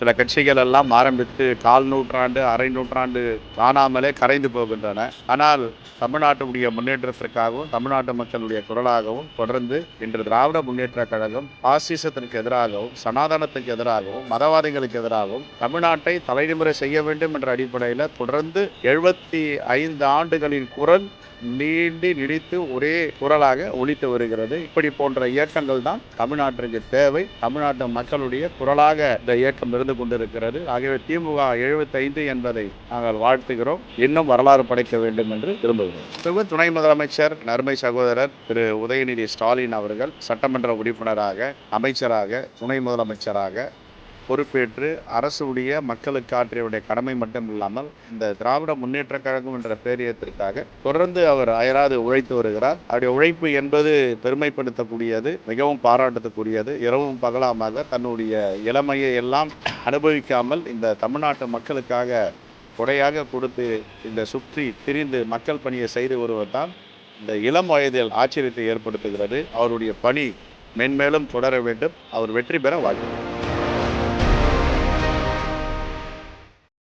சில கட்சிகள் எல்லாம் ஆரம்பித்து கால் நூற்றாண்டு அரை நூற்றாண்டு காணாமலே கரைந்து போகின்றன. ஆனால் தமிழ்நாட்டுடைய முன்னேற்றத்திற்காகவும் தமிழ்நாட்டு மக்களுடைய குரலாகவும் தொடர்ந்து இன்று திராவிட முன்னேற்ற கழகம் பாசிசத்திற்கு எதிராகவும் சனாதனத்துக்கு எதிராகவும் மதவாதிகளுக்கு எதிராகவும் தமிழ்நாட்டை தலைநிமுறை செய்ய வேண்டும் என்ற அடிப்படையில் தொடர்ந்து எழுபத்தி ஐந்து ஆண்டுகளின் குரல் நீண்டி நீடித்து ஒரே குரலாக ஒழித்து வருகிறது. இப்படி போன்ற இயக்கங்கள் தான் தமிழ்நாட்டிற்கு தேவை. தமிழ்நாட்டு மக்களுடைய குரலாக இந்த இயக்கம் இருந்து கொண்டிருக்கிறது. ஆகவே திமுக எழுபத்தைந்து என்பதை நாங்கள் வாழ்த்துகிறோம். இன்னும் வரலாறு படைக்க வேண்டும் என்று விரும்புகிறோம். துணை முதலமைச்சர் நர்மை சகோதரர் திரு உதயநிதி ஸ்டாலின் அவர்கள் சட்டமன்ற உறுப்பினராக அமைச்சராக துணை முதலமைச்சராக பொறுப்பேற்று அரசுடைய மக்களுக்கு ஆற்றியவுடைய கடமை மட்டும் இல்லாமல் இந்த திராவிட முன்னேற்ற கழகம் என்ற பேரியத்திற்காக தொடர்ந்து அவர் அயராது உழைத்து வருகிறார். அவருடைய உழைப்பு என்பது பெருமைப்படுத்தக்கூடியது மிகவும் பாராட்டத்துக்குரியது இரவும் பகலாமாக தன்னுடைய இளமையை எல்லாம் அனுபவிக்காமல் இந்த தமிழ்நாட்டு மக்களுக்காக கொடையாக கொடுத்து இந்த சுற்றி திரிந்து மக்கள் பணியை செய்து வருவது தான் இந்த இளம் வயதில் ஆச்சரியத்தை ஏற்படுத்துகிறது. அவருடைய பணி மென்மேலும் தொடர வேண்டும். அவர் வெற்றி பெற வாழ்க்கை